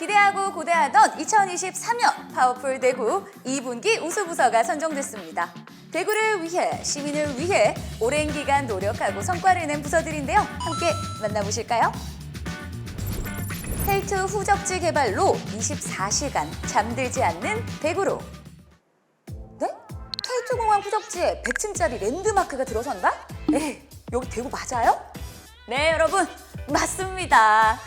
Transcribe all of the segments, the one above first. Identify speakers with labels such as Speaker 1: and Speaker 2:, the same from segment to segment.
Speaker 1: 기대하고 고대하던 2023년 파워풀 대구 2분기 우수부서가 선정됐습니다. 대구를 위해, 시민을 위해 오랜 기간 노력하고 성과를 낸 부서들인데요. 함께 만나보실까요? 헬트 후적지 개발로 24시간 잠들지 않는 대구로. 네? K2공항 후적지에 100층짜리 랜드마크가 들어선다? 에 여기 대구 맞아요? 네, 여러분. 맞습니다.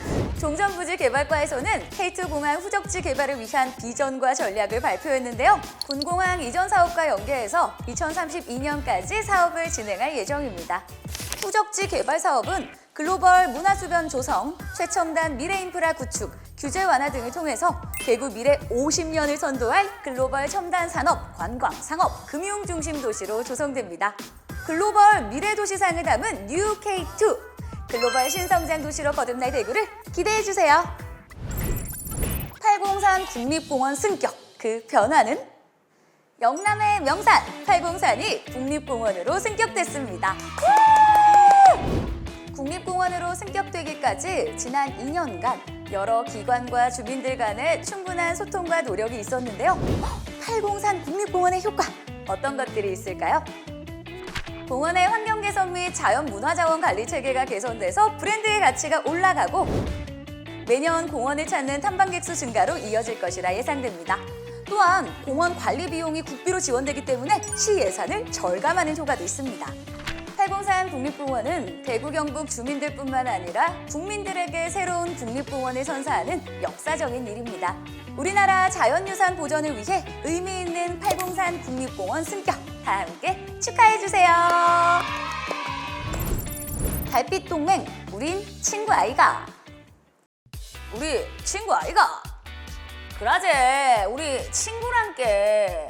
Speaker 1: 종전부지 개발과에서는 K2 공항 후적지 개발을 위한 비전과 전략을 발표했는데요. 군공항 이전 사업과 연계해서 2032년까지 사업을 진행할 예정입니다. 후적지 개발 사업은 글로벌 문화수변 조성, 최첨단 미래 인프라 구축, 규제 완화 등을 통해서 대구 미래 50년을 선도할 글로벌 첨단 산업, 관광, 상업, 금융 중심 도시로 조성됩니다. 글로벌 미래 도시상을 담은 뉴 K2 글로벌 신성장 도시로 거듭날 대구를 기대해 주세요. 803 국립공원 승격 그 변화는 영남의 명산 팔공산이 국립공원으로 승격됐습니다. 국립공원으로 승격되기까지 지난 2년간 여러 기관과 주민들 간의 충분한 소통과 노력이 있었는데요. 803 국립공원의 효과 어떤 것들이 있을까요? 공원의 환경 개선 및 자연 문화 자원 관리 체계가 개선돼서 브랜드의 가치가 올라가고 매년 공원을 찾는 탐방객 수 증가로 이어질 것이라 예상됩니다. 또한 공원 관리 비용이 국비로 지원되기 때문에 시 예산을 절감하는 효과도 있습니다. 803 국립공원은 대구 경북 주민들뿐만 아니라 국민들에게 새로운 국립공원을 선사하는 역사적인 일입니다. 우리나라 자연유산 보전을 위해 의미 있는 803 국립공원 승격 다 함께 축하해 주세요. 달빛 동맹, 우린 친구 아이가. 우리 친구 아이가. 그라제, 우리 친구랑께.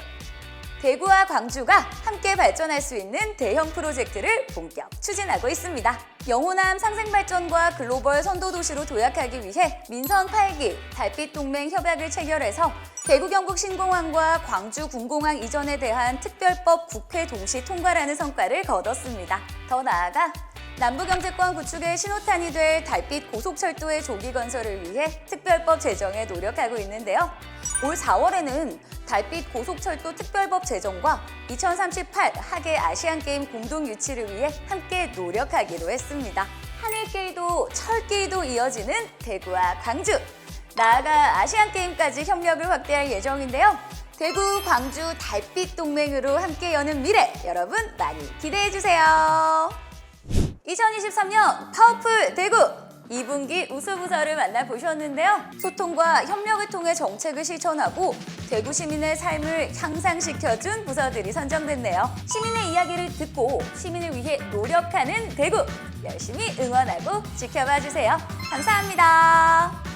Speaker 1: 대구와 광주가 함께 발전할 수 있는 대형 프로젝트를 본격 추진하고 있습니다. 영호남 상생발전과 글로벌 선도 도시로 도약하기 위해 민선 8기 달빛 동맹 협약을 체결해서 대구 경북 신공항과 광주 군공항 이전에 대한 특별법 국회 동시 통과라는 성과를 거뒀습니다. 더 나아가 남부경제권 구축의 신호탄이 될 달빛 고속철도의 조기 건설을 위해 특별법 제정에 노력하고 있는데요. 올 4월에는 달빛 고속철도 특별법 제정과 2038 하계 아시안게임 공동 유치를 위해 함께 노력하기로 했습니다. 하늘길도 철길도 이어지는 대구와 광주. 나아가 아시안게임까지 협력을 확대할 예정인데요. 대구, 광주 달빛 동맹으로 함께 여는 미래 여러분 많이 기대해 주세요. 2023년 파워풀 대구 2분기 우수부서를 만나보셨는데요. 소통과 협력을 통해 정책을 실천하고 대구 시민의 삶을 향상시켜준 부서들이 선정됐네요. 시민의 이야기를 듣고 시민을 위해 노력하는 대구 열심히 응원하고 지켜봐 주세요. 감사합니다.